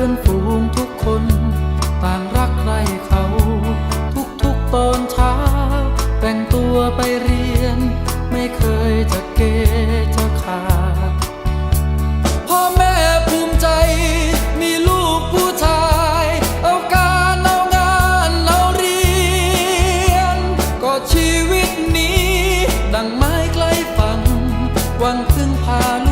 พื่อนฝูงทุกคน ต่างรักใครเขา ทุกทุกตอนเช้า แต่งตัวไปเรียน ไม่เคยจะเกจะขาดพ่อแม่ภูมิใจมีลูกผู้ชาย เอาการเอางานเอาเรียน ก็ชีวิตนี้ ดังไม้ใกล้ฝั่งหวังพึ่งพา